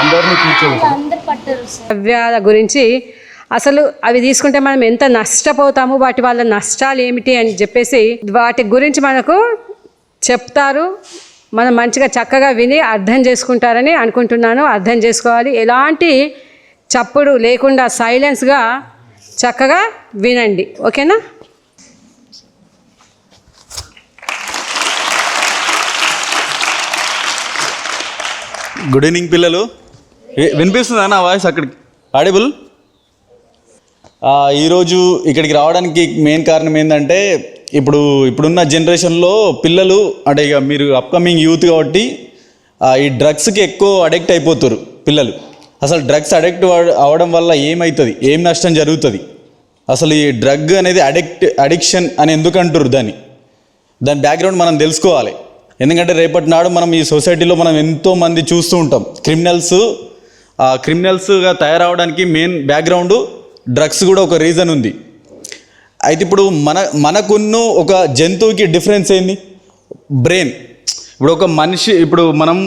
అందరినీ కూర్చోబెట్టాలి ద్రవ్యాల గురించి అసలు అవి తీసుకుంటే మనం ఎంత నష్టపోతాము వాటి వల్ల నష్టాలు ఏమిటి అని చెప్పేసి వాటి గురించి మనకు చెప్తారు. మనం మంచిగా చక్కగా విని అర్థం చేసుకుంటారని అనుకుంటున్నాను. అర్థం చేసుకోవాలి. ఎలాంటి చప్పుడు లేకుండా సైలెన్స్గా చక్కగా వినండి. ఓకేనా? గుడ్ ఈవినింగ్ పిల్లలు. వినిపిస్తుందా నా వాయిస్ అక్కడికి? ఆడిబుల్ ఈరోజు ఇక్కడికి రావడానికి మెయిన్ కారణం ఏంటంటే ఇప్పుడు ఇప్పుడున్న జనరేషన్లో పిల్లలు అంటే ఇక మీరు అప్కమింగ్ యూత్ కాబట్టి ఈ డ్రగ్స్కి ఎక్కువ అడిక్ట్ అయిపోతారు పిల్లలు. అసలు డ్రగ్స్ అడిక్ట్ అవడం వల్ల ఏమవుతుంది ఏం నష్టం జరుగుతుంది? అసలు ఈ డ్రగ్ అనేది అడిక్ట్ అడిక్షన్ అని ఎందుకు అంటారు దాన్ని? దాని బ్యాక్గ్రౌండ్ మనం తెలుసుకోవాలి. ఎందుకంటే రేపటి నాడు మనం ఈ సొసైటీలో మనం ఎంతోమంది చూస్తూ ఉంటాం. క్రిమినల్స్ ఆ క్రిమినల్స్గా తయారవడానికి మెయిన్ బ్యాక్గ్రౌండ్ డ్రగ్స్ కూడా ఒక రీజన్ ఉంది. అయితే ఇప్పుడు మన మనకున్న ఒక జంతువుకి డిఫరెన్స్ ఏంది? బ్రెయిన్. ఇప్పుడు ఒక మనిషి ఇప్పుడు మనం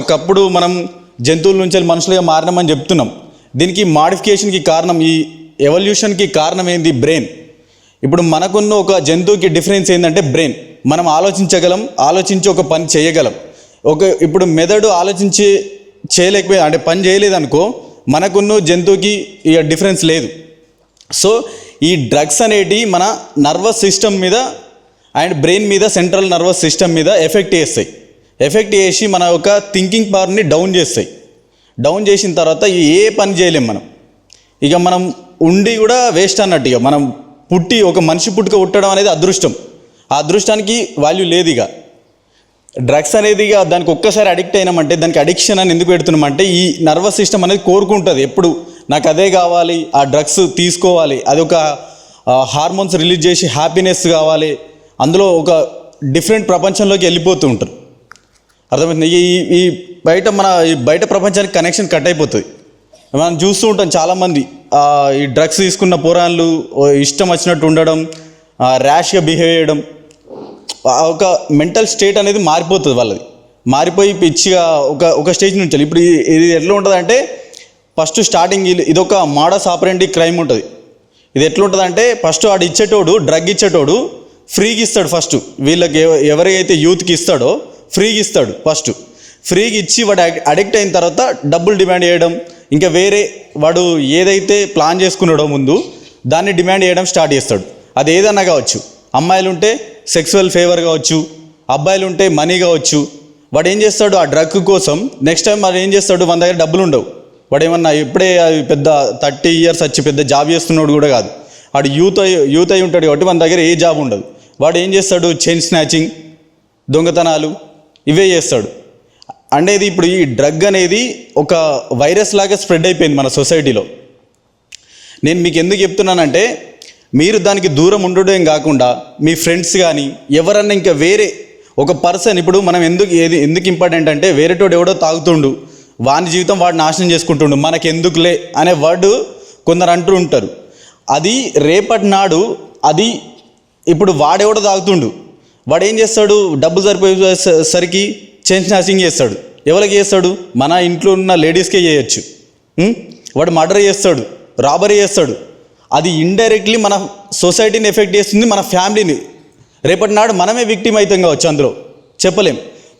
ఒకప్పుడు మనం జంతువుల నుంచి వెళ్ళి మనుషులుగా మారినామని చెప్తున్నాం. దీనికి మాడిఫికేషన్కి కారణం ఈ ఎవల్యూషన్కి కారణం ఏంది? బ్రెయిన్. ఇప్పుడు మనకున్న ఒక జంతువుకి డిఫరెన్స్ ఏంటంటే బ్రెయిన్. మనం ఆలోచించగలం ఆలోచించి ఒక పని చేయగలం. ఒక ఇప్పుడు మెదడు ఆలోచించి చేయలేకపోయి అంటే పని చేయలేదనుకో మనకున్న జంతువుకి ఇక డిఫరెన్స్ లేదు. సో ఈ డ్రగ్స్ అనేటి మన నర్వస్ సిస్టమ్ మీద అండ్ బ్రెయిన్ మీద సెంట్రల్ నర్వస్ సిస్టమ్ మీద ఎఫెక్ట్ చేస్తాయి. ఎఫెక్ట్ చేసి మన యొక్క థింకింగ్ పవర్ని డౌన్ చేస్తాయి. డౌన్ చేసిన తర్వాత ఏ పని చేయలేం మనం. ఇక మనం ఉండి కూడా వేస్ట్ అన్నట్టు ఇక మనం పుట్టి ఒక మనిషి పుట్టుక పుట్టడం అనేది అదృష్టం. ఆ అదృష్టానికి వాల్యూ లేదు ఇక డ్రగ్స్ అనేది ఇక దానికి ఒక్కసారి అడిక్ట్ అయినామంటే దానికి అడిక్షన్ అని ఎందుకు పెడుతున్నామంటే ఈ నర్వస్ సిస్టమ్ అనేది కోరుకుంటుంది. ఎప్పుడు? నాకు అదే కావాలి ఆ డ్రగ్స్ తీసుకోవాలి. అది ఒక హార్మోన్స్ రిలీజ్ చేసి హ్యాపీనెస్ కావాలి. అందులో ఒక డిఫరెంట్ ప్రపంచంలోకి వెళ్ళిపోతూ ఉంటారు. అర్థమవుతుంది ఈ ఈ బయట మన ఈ బయట ప్రపంచానికి కనెక్షన్ కట్ అయిపోతుంది. మనం చూస్తూ ఉంటాం చాలామంది ఈ డ్రగ్స్ తీసుకున్న పోరాళ్ళు ఇష్టం వచ్చినట్టు ఉండడం ర్యాష్గా బిహేవ్ చేయడం ఒక మెంటల్ స్టేట్ అనేది మారిపోతుంది వాళ్ళది. మారిపోయి పిచ్చిగా ఒక ఒక స్టేజ్ నుంచి వెళ్ళి. ఇప్పుడు ఇది- ఎట్లా ఉంటుంది అంటే ఫస్ట్ స్టార్టింగ్ ఇది- ఇదొక మోడస్ ఆపరెంటి క్రైమ్ ఉంటుంది. ఇది ఎట్లా ఉంటుంది అంటే ఫస్ట్ వాడు ఇచ్చేటోడు డ్రగ్ ఇచ్చేటోడు ఫ్రీగా ఇస్తాడు ఫస్ట్. వీళ్ళకి ఎవరికైతే ఎవరైతే యూత్కి ఇస్తాడో ఫ్రీగా ఇస్తాడు ఫస్ట్. ఫ్రీగా ఇచ్చి వాడు అడిక్ట్ అయిన తర్వాత డబ్బులు డిమాండ్ చేయడం ఇంకా వేరే వాడు ఏదైతే ప్లాన్ చేసుకున్నాడో ముందు దాన్ని డిమాండ్ చేయడం స్టార్ట్ చేస్తాడు. అది ఏదన్నా కావచ్చు. అమ్మాయిలు ఉంటే సెక్సువల్ ఫేవర్ కావచ్చు అబ్బాయిలు ఉంటే మనీ కావచ్చు వాడు ఏం చేస్తాడు? ఆ డ్రగ్ కోసం నెక్స్ట్ టైం వాడు ఏం చేస్తాడు? మన దగ్గర డబ్బులు ఉండవు. వాడు ఏమన్నా ఇప్పుడే అది పెద్ద థర్టీ ఇయర్స్ వచ్చి పెద్ద జాబ్ చేస్తున్నాడు కూడా కాదు. వాడు యూత్ అయి యూత్ అయి ఉంటాడు కాబట్టి మన దగ్గర ఏ జాబ్ ఉండదు. వాడు ఏం చేస్తాడు? చైన్ స్నాచింగ్ దొంగతనాలు ఇవే చేస్తాడు. అనేది ఇప్పుడు ఈ డ్రగ్ అనేది ఒక వైరస్ లాగా స్ప్రెడ్ అయిపోయింది మన సొసైటీలో నేను మీకు ఎందుకు చెప్తున్నానంటే మీరు దానికి దూరం ఉండడం కాకుండా మీ ఫ్రెండ్స్ కానీ ఎవరన్నా ఇంకా వేరే ఒక పర్సన్ ఇప్పుడు మనం ఎందుకు ఏది ఎందుకు ఇంపార్టెంట్ అంటే వేరేటోడు ఎవడో తాగుతుండు వాని జీవితం వాడు నాశనం చేసుకుంటుండు మనకి ఎందుకులే అనే వర్డ్ కొందరు అంటూ ఉంటారు. అది రేపటి నాడు అది ఇప్పుడు వాడెవడో తాగుతుండు వాడు ఏం చేస్తాడు? డబ్బులు సరిపోయేసరికి చేంజ్ నాసింగ్ చేస్తాడు. ఎవరికి చేస్తాడు? మన ఇంట్లో ఉన్న లేడీస్కే చేయొచ్చు. వాడు మర్డర్ చేస్తాడు రాబరీ చేస్తాడు. అది ఇండైరెక్ట్లీ మన సొసైటీని ఎఫెక్ట్ చేస్తుంది మన ఫ్యామిలీని రేపటి నాడు మనమే విక్టిమ్ అవుతాం కావచ్చు అందులో. చెప్పలేం.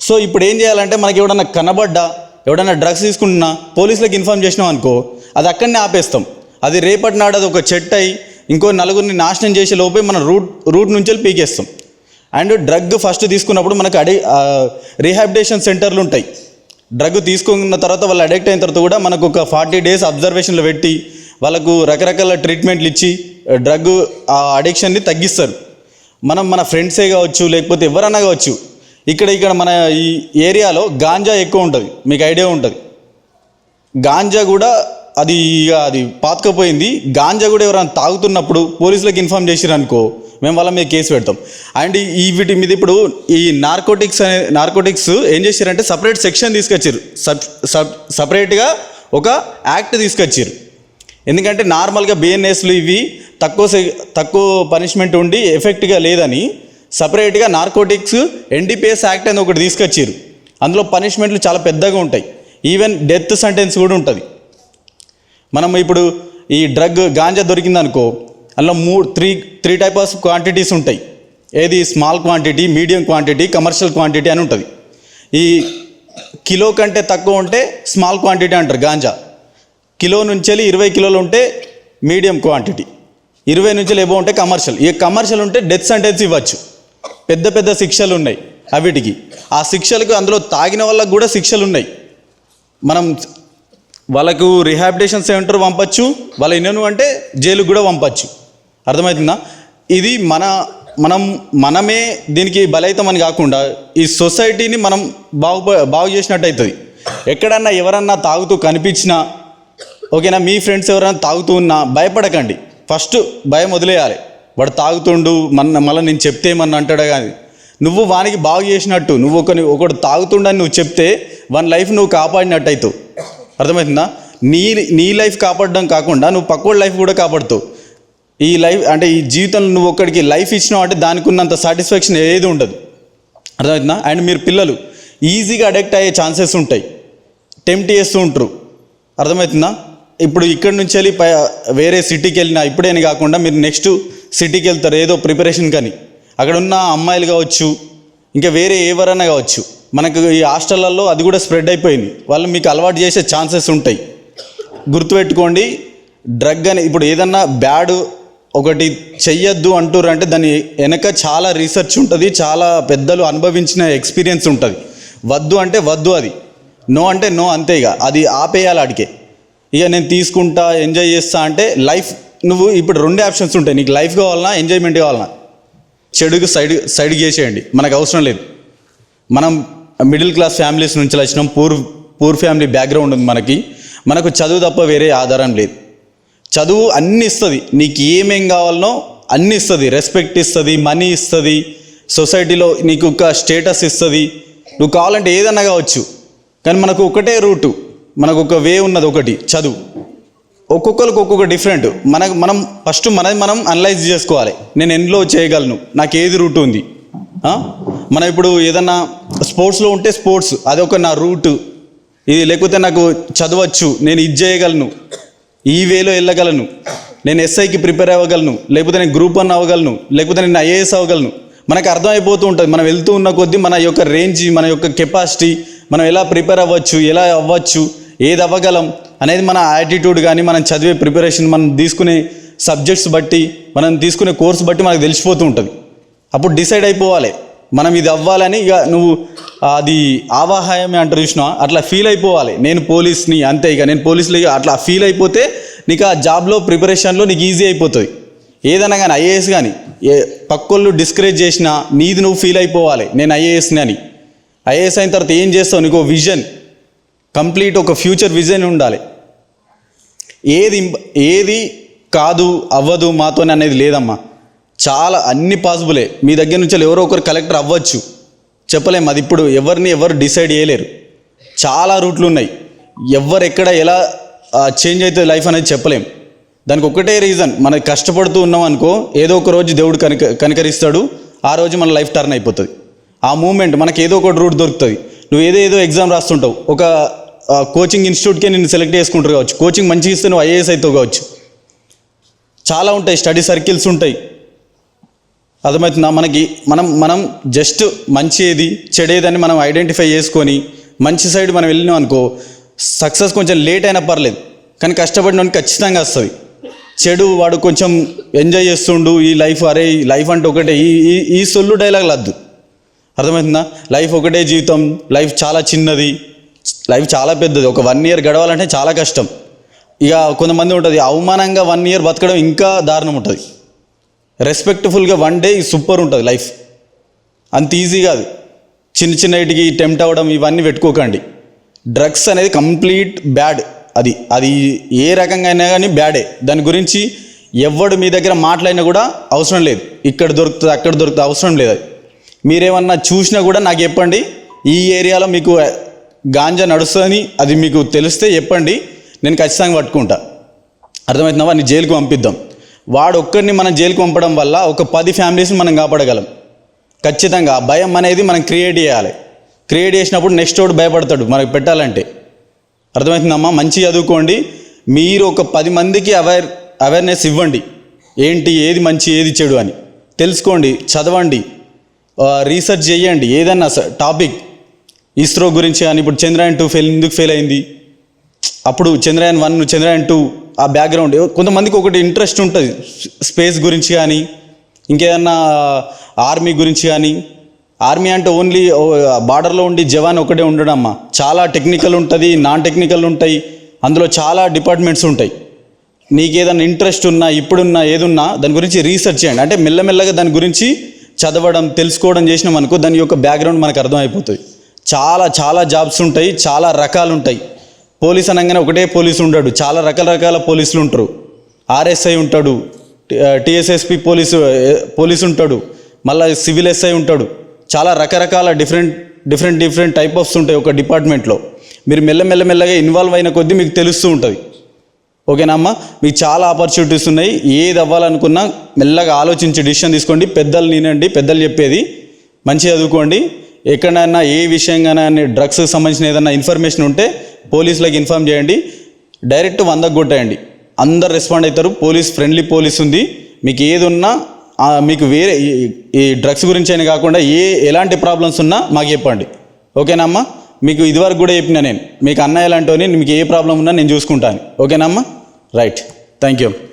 సో ఇప్పుడు ఏం చేయాలంటే మనకి ఎవడన్నా కనబడ్డా ఎవడన్నా డ్రగ్స్ తీసుకుంటున్నా పోలీసులకు ఇన్ఫార్మ్ చేసినాం అనుకో అది అక్కడనే ఆపేస్తాం. అది రేపటి నాడు అది ఒక చెట్టు అయి ఇంకో నలుగురిని నాశనం చేసే లోపే మన రూట్ రూట్ నుంచి వెళ్ళి పీకేస్తాం. అండ్ డ్రగ్ ఫస్ట్ తీసుకున్నప్పుడు మనకు అడి రీహాబిటేషన్ సెంటర్లు ఉంటాయి. డ్రగ్ తీసుకున్న తర్వాత వాళ్ళు అడిక్ట్ అయిన తర్వాత కూడా మనకు ఒక ఫార్టీ డేస్ అబ్జర్వేషన్లో పెట్టి వాళ్ళకు రకరకాల ట్రీట్మెంట్లు ఇచ్చి డ్రగ్ ఆ అడిక్షన్ని తగ్గిస్తారు. మనం మన ఫ్రెండ్సే కావచ్చు లేకపోతే ఎవరన్నా కావచ్చు ఇక్కడ ఇక్కడ మన ఈ ఏరియాలో గాంజా ఎక్కువ ఉంటుంది. మీకు ఐడియా ఉంటుంది. గాంజా కూడా అది ఇక అది పాతకపోయింది. గాంజా కూడా ఎవరైనా తాగుతున్నప్పుడు పోలీసులకు ఇన్ఫామ్ చేసిరు అనుకో మేము వాళ్ళ మీద కేసు పెడతాం. అండ్ ఈ వీటి మీద ఇప్పుడు ఈ నార్కోటిక్స్ అనే నార్కోటిక్స్ ఏం చేశారంటే సపరేట్ సెక్షన్ తీసుకొచ్చారు సప్ సప్ సపరేట్గా ఒక యాక్ట్ తీసుకొచ్చారు ఎందుకంటే నార్మల్గా బిఎన్ఎస్లు ఇవి తక్కువ సె- తక్కువ పనిష్మెంట్ ఉండి ఎఫెక్ట్గా లేదని సపరేట్గా నార్కోటిక్స్ ఎన్డీపీఎస్ యాక్ట్ అని ఒకటి తీసుకొచ్చారు అందులో పనిష్మెంట్లు చాలా పెద్దగా ఉంటాయి. ఈవెన్ డెత్ సెంటెన్స్ కూడా ఉంటుంది. మనం ఇప్పుడు ఈ డ్రగ్ గాంజా దొరికిందనుకో అందులో మూడు three three type of quantities ఉంటాయి. ఏది small quantity medium quantity commercial quantity అని ఉంటుంది. ఈ కిలో కంటే తక్కువ ఉంటే స్మాల్ క్వాంటిటీ అంటారు గాంజా. కిలో నుంచి వెళ్ళి ఇరవై కిలోలు ఉంటే మీడియం క్వాంటిటీ ఇరవై నుంచి ఏవో ఉంటే కమర్షియల్ ఈ కమర్షియల్ ఉంటే డెత్ సెంటెన్స్ ఇవ్వచ్చు. పెద్ద పెద్ద శిక్షలు ఉన్నాయి అవిటికి. ఆ శిక్షలకు అందులో తాగిన వాళ్ళకు కూడా శిక్షలు ఉన్నాయి. మనం వాళ్ళకు రిహాబిటేషన్ సెంటర్ పంపచ్చు వాళ్ళ ఇన్నను అంటే జైలుకు కూడా పంపచ్చు. అర్థమవుతుందా? ఇది మన మనం మనమే దీనికి బలైతమని కాకుండా ఈ సొసైటీని మనం బాగు బాగు చేసినట్టు అవుతుంది ఎక్కడన్నా ఎవరన్నా తాగుతూ కనిపించినా ఓకేనా మీ ఫ్రెండ్స్ ఎవరైనా తాగుతూ ఉన్నా భయపడకండి. ఫస్ట్ భయం వదిలేయాలి. వాడు తాగుతుండు మన మళ్ళీ నేను చెప్తే మన అంటాడు కానీ నువ్వు వానికి బాగు చేసినట్టు నువ్వు ఒకని ఒకడు తాగుతుండని నువ్వు చెప్తే వన్ లైఫ్ నువ్వు కాపాడినట్టు అవుతావు అర్థమవుతుందా? నీ నీ లైఫ్ కాపాడడం కాకుండా నువ్వు పక్కోడి లైఫ్ కూడా కాపాడుతావు. ఈ లైఫ్ అంటే ఈ జీవితంలో నువ్వు ఒక్కడికి లైఫ్ ఇచ్చినావు అంటే దానికి ఉన్నంత సాటిస్ఫాక్షన్ ఏది ఉండదు. అర్థమవుతుందా? అండ్ మీరు పిల్లలు ఈజీగా అడిక్ట్ అయ్యే ఛాన్సెస్ ఉంటాయి. టెంప్ట్ చేస్తూ ఉంటారు. అర్థమవుతుందా? ఇప్పుడు ఇక్కడ నుంచి వెళ్ళి పై వేరే సిటీకి వెళ్ళినా ఇప్పుడేని కాకుండా మీరు నెక్స్ట్ సిటీకి వెళ్తారు ఏదో ప్రిపరేషన్ కానీ. అక్కడ ఉన్న అమ్మాయిలు కావచ్చు ఇంకా వేరే ఎవరైనా కావచ్చు. మనకు ఈ హాస్టళ్ళల్లో అది కూడా స్ప్రెడ్ అయిపోయింది. వాళ్ళు మీకు అలవాటు చేసే ఛాన్సెస్ ఉంటాయి. గుర్తుపెట్టుకోండి డ్రగ్ అని ఇప్పుడు ఏదన్నా బ్యాడ్ ఒకటి చెయ్యొద్దు అంటారు అంటే దాని వెనక చాలా రీసెర్చ్ ఉంటుంది చాలా పెద్దలు అనుభవించిన ఎక్స్పీరియన్స్ ఉంటుంది. వద్దు అంటే వద్దు అది. నో అంటే నో అంతే ఇక. అది ఆపేయాలి అడిగే ఇక నేను తీసుకుంటా ఎంజాయ్ చేస్తా అంటే లైఫ్ నువ్వు ఇప్పుడు రెండు ఆప్షన్స్ ఉంటాయి. నీకు లైఫ్ కావాలన్నా ఎంజాయ్మెంట్ కావాలన్నా చెడుకు సైడ్ సైడ్ చేసేయండి. మనకు అవసరం లేదు. మనం మిడిల్ క్లాస్ ఫ్యామిలీస్ నుంచి వచ్చినాం పూర్ పూర్ ఫ్యామిలీ బ్యాక్గ్రౌండ్ ఉంది మనకి. మనకు చదువు తప్ప వేరే ఆధారం లేదు. చదువు అన్ని ఇస్తుంది. నీకు ఏమేం కావాలనో అన్ని ఇస్తుంది. రెస్పెక్ట్ ఇస్తుంది మనీ ఇస్తుంది సొసైటీలో నీకు ఒక స్టేటస్ ఇస్తుంది. నువ్వు కావాలంటే ఏదన్నా కావచ్చు. కానీ మనకు ఒకటే రూటు మనకు ఒక వే ఉన్నది ఒకటి చదువు. ఒక్కొక్కరికి ఒక్కొక్క డిఫరెంట్. మనకు మనం ఫస్ట్ మనది మనం అనలైజ్ చేసుకోవాలి. నేను ఎందులో చేయగలను? నాకు ఏది రూట్ ఉంది? మనం ఇప్పుడు ఏదన్నా స్పోర్ట్స్లో ఉంటే స్పోర్ట్స్ అదొక నా రూట్. ఇది లేకపోతే నాకు చదవచ్చు నేను ఇది చేయగలను. ఈ వేలో వెళ్ళగలను. నేను ఎస్ఐకి ప్రిపేర్ అవ్వగలను. లేకపోతే నేను గ్రూప్ వన్ అవ్వగలను. లేకపోతే నేను ఐఏఎస్ అవ్వగలను. మనకు అర్థమైపోతూ ఉంటుంది. మనం వెళ్తూ ఉన్న కొద్దీ మన యొక్క రేంజ్ మన యొక్క కెపాసిటీ మనం ఎలా ప్రిపేర్ అవ్వచ్చు ఎలా అవ్వచ్చు ఏది అవ్వగలం అనేది మన యాటిట్యూడ్ కానీ మనం చదివే ప్రిపరేషన్ మనం తీసుకునే సబ్జెక్ట్స్ బట్టి మనం తీసుకునే కోర్స్ బట్టి మనకు తెలిసిపోతూ ఉంటుంది. అప్పుడు డిసైడ్ అయిపోవాలి. మనం ఇది అవ్వాలని ఇక నువ్వు అది ఆవాహాయమే అంటారు చూసినా అట్లా ఫీల్ అయిపోవాలి. నేను పోలీస్ని అంతే ఇక. నేను పోలీసులు ఇక అట్లా ఫీల్ అయిపోతే నీకు ఆ జాబ్లో ప్రిపరేషన్లో నీకు ఈజీ అయిపోతుంది. ఏదైనా కానీ ఐఏఎస్ కానీ ఏ పక్కోళ్ళు డిస్కరేజ్ చేసినా నీది నువ్వు ఫీల్ అయిపోవాలి. నేను ఐఏఎస్ని అని. ఐఏఎస్ అయిన తర్వాత ఏం చేస్తావు? నీకు విజన్ కంప్లీట్ ఒక ఫ్యూచర్ విజన్ ఉండాలి. ఏది ఏది కాదు అవ్వదు మాతోనే అనేది లేదమ్మా. చాలా అన్ని పాసిబులే మీ దగ్గర నుంచి ఎవరో ఒకరు కలెక్టర్ అవ్వచ్చు. చెప్పలేం అది ఇప్పుడు ఎవరిని ఎవరు డిసైడ్ చేయలేరు. చాలా రూట్లు ఉన్నాయి. ఎవరు ఎక్కడ ఎలా చేంజ్ అవుతుంది లైఫ్ అనేది చెప్పలేం. దానికి ఒకటే రీజన్ మనం కష్టపడుతూ ఉన్నాం అనుకో ఏదో ఒక రోజు దేవుడు కనిక కనికరిస్తాడు. ఆ రోజు మన లైఫ్ టర్న్ అయిపోతుంది. ఆ మూమెంట్ మనకి ఏదో ఒక రూట్ దొరుకుతుంది. నువ్వు ఏదో ఏదో ఎగ్జామ్ రాస్తుంటావు. ఒక కోచింగ్ ఇన్స్టిట్యూట్కే నేను సెలెక్ట్ చేసుకుంటారు కావచ్చు. కోచింగ్ మంచిగా ఇస్తే నువ్వు ఐఏఎస్ అవుతావు కావచ్చు. చాలా ఉంటాయి. స్టడీ సర్కిల్స్ ఉంటాయి. అర్థమవుతుందా? మనకి మనం మనం జస్ట్ మంచి ఏది చెడేదని మనం ఐడెంటిఫై చేసుకొని మంచి సైడ్ మనం వెళ్ళినాం అనుకో సక్సెస్ కొంచెం లేట్ అయినా పర్లేదు. కానీ కష్టపడినోనికి ఖచ్చితంగా వస్తుంది. చెడు వాడు కొంచెం ఎంజాయ్ చేస్తుండు ఈ లైఫ్ అరే ఈ లైఫ్ అంటే ఒకటే. ఈ ఈ ఈ సొల్లు డైలాగ్ లద్దు. అర్థమవుతుందా? లైఫ్ ఒకటే జీవితం లైఫ్ చాలా చిన్నది లైఫ్ చాలా పెద్దది. ఒక వన్ ఇయర్ గడవాలంటే చాలా కష్టం. ఇక కొంతమంది ఉంటుంది అవమానంగా వన్ ఇయర్ బతకడం ఇంకా దారుణం ఉంటుంది. రెస్పెక్ట్ఫుల్గా వన్ డే సూపర్ ఉంటుంది లైఫ్ అంత ఈజీ కాదు. చిన్న చిన్న ఇటుకి టెంప్ట్ అవ్వడం ఇవన్నీ పెట్టుకోకండి. డ్రగ్స్ అనేది కంప్లీట్ బ్యాడ్ అది అది ఏ రకంగా అయినా కానీ బ్యాడే దాని గురించి ఎవడు మీ దగ్గర మాట్లాడినా కూడా అవసరం లేదు. ఇక్కడ దొరుకుతుంది అక్కడ దొరుకుతుంది అవసరం లేదు అది. మీరేమన్నా చూసినా కూడా నాకు చెప్పండి. ఈ ఏరియాలో మీకు గాంజా నడుస్తుందని అది మీకు తెలిస్తే చెప్పండి. నేను ఖచ్చితంగా పట్టుకుంటా. అర్థమవుతుందా? వాడిని జైలుకు పంపిద్దాం. వాడు ఒక్కడిని మనం జైలుకు పంపడం వల్ల ఒక పది ఫ్యామిలీస్ని మనం కాపాడగలం. ఖచ్చితంగా భయం అనేది మనం క్రియేట్ చేయాలి. క్రియేట్ చేసినప్పుడు నెక్స్ట్ వాడు భయపడతాడు. మనకు పెట్టాలంటే. అర్థమవుతుందమ్మా? మంచి చదువుకోండి. మీరు ఒక పది మందికి అవేర్ అవేర్నెస్ ఇవ్వండి. ఏంటి ఏది మంచి ఏది చెడు అని. తెలుసుకోండి చదవండి. రీసెర్చ్ చేయండి. ఏదన్నా టాపిక్ ఇస్రో గురించి కానీ ఇప్పుడు చంద్రయాన్ టూ ఫెయిల్ ఎందుకు ఫెయిల్ అయింది? అప్పుడు చంద్రయాన్ వన్ చంద్రయాన్ టూ ఆ బ్యాక్గ్రౌండ్ కొంతమందికి ఒకటి ఇంట్రెస్ట్ ఉంటుంది. స్పేస్ గురించి కానీ ఇంకేదన్నా ఆర్మీ గురించి కానీ. ఆర్మీ అంటే ఓన్లీ బార్డర్లో ఉండి జవాన్ ఒకటే ఉండడమ్మా చాలా టెక్నికల్ ఉంటుంది నాన్ టెక్నికల్ ఉంటాయి. అందులో చాలా డిపార్ట్మెంట్స్ ఉంటాయి. నీకు ఏదైనా ఇంట్రెస్ట్ ఉన్నా ఇప్పుడున్నా ఏదున్నా దాని గురించి రీసెర్చ్ చేయండి. అంటే మెల్లమెల్లగా దాని గురించి చదవడం తెలుసుకోవడం చేసినాం అనుకో దాని యొక్క బ్యాక్గ్రౌండ్ మనకు అర్థమైపోతుంది చాలా చాలా జాబ్స్ ఉంటాయి చాలా రకాలు ఉంటాయి పోలీస్ అనగానే ఒకటే పోలీసు ఉండడు చాలా రకరకాల పోలీసులు ఉంటారు. ఆర్ఎస్ఐ ఉంటాడు టిఎస్ఎస్పి పోలీసు పోలీసు ఉంటాడు. మళ్ళీ సివిల్ ఎస్ఐ ఉంటాడు. చాలా రకరకాల different different different type ofs ఉంటాయి ఒక డిపార్ట్మెంట్లో మీరు మెల్లమెల్లమెల్లగా ఇన్వాల్వ్ అయిన కొద్దీ మీకు తెలుస్తూ ఉంటుంది. ఓకేనా అమ్మ? మీకు చాలా ఆపర్చునిటీస్ ఉన్నాయి. ఏది అవ్వాలనుకున్నా మెల్లగా ఆలోచించి డిసిషన్ తీసుకోండి. పెద్దలు నేనండి పెద్దలు చెప్పేది. మంచి చదువుకోండి. ఎక్కడైనా ఏ విషయంగానే డ్రగ్స్కి సంబంధించిన ఏదైనా ఇన్ఫర్మేషన్ ఉంటే పోలీసులకు ఇన్ఫామ్ చేయండి. డైరెక్ట్ వందకు కొట్టేయండి. అందరు రెస్పాండ్ అవుతారు. పోలీస్ ఫ్రెండ్లీ పోలీస్ ఉంది. మీకు ఏది ఉన్నా మీకు వేరే ఈ- ఈ డ్రగ్స్ గురించి అయినా కాకుండా ఏ ఎలాంటి ప్రాబ్లమ్స్ ఉన్నా మాకు చెప్పండి. ఓకేనమ్మా మీకు ఇదివరకు కూడా చెప్పిన నేను. మీకు అన్నయ్య లాంటివని మీకు ఏ ప్రాబ్లం ఉన్నా నేను చూసుకుంటాను. ఓకేనమ్మా right. Thank you.